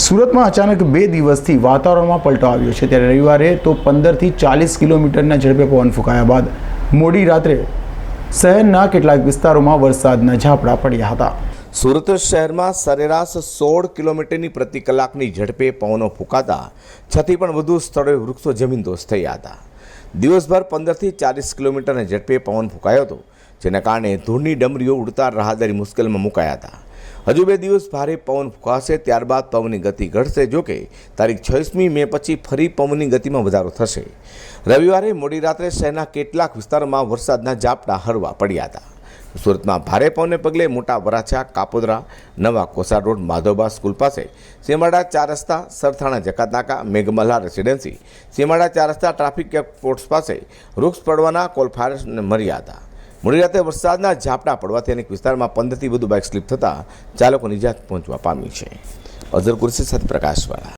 સુરતમાં અચાનક બે દિવસથી વાતાવરણમાં પલટો આવ્યો છે. ત્યારે રવિવારે તો પંદરથી ચાલીસ કિલોમીટરના ઝડપે પવન ફૂંકાયા બાદ મોડી રાત્રે શહેરના કેટલાક વિસ્તારોમાં વરસાદના ઝાપડા પડ્યા હતા. સુરત શહેરમાં સરેરાશ સોળ કિલોમીટરની પ્રતિ કલાકની ઝડપે પવનો ફૂંકાતા છતી પણ વધુ સ્થળોએ વૃક્ષો જમીનદોસ્ત થયા હતા. દિવસભર પંદરથી ચાલીસ કિલોમીટરના ઝડપે પવન ફૂંકાયો હતો, જેના કારણે ધૂળની ડમરીઓ ઉડતા રાહદારી મુશ્કેલમાં મુકાયા હતા. હજુ બે દિવસ ભારે પવન ફૂંકાશે, ત્યારબાદ પવનની ગતિ ઘટશે જોકે તારીખ છવ્વીસમી મે પછી ફરી પવનની ગતિમાં વધારો થશે. રવિવારે મોડી રાત્રે શહેરના કેટલાક વિસ્તારોમાં વરસાદના ઝાપટા હળવા પડ્યા હતા. સુરતમાં ભારે પવનને પગલે મોટા વરાછા, કાપોદરા, નવા કોસાડ રોડ માધવબા સ્કૂલ પાસે, સીમાડા ચાર રસ્તા, સરથાણા, જકાતનાકા, મેઘમલ્લા રેસિડેન્સી, સીમાડા ચાર રસ્તા, ટ્રાફિક પોર્ટ્સ પાસે વૃક્ષ પડવાના કોલફાયર્સને મર્યા હતા મોડી રાતે વરસાદના ઝાપટા પડવાથી અનેક વિસ્તારમાં પંદરથી વધુ બાઇક સ્લીપ થતાં ચાલકોની જાત પહોંચવા પામી છે. અઝર કુરશી સાથે પ્રકાશવાળા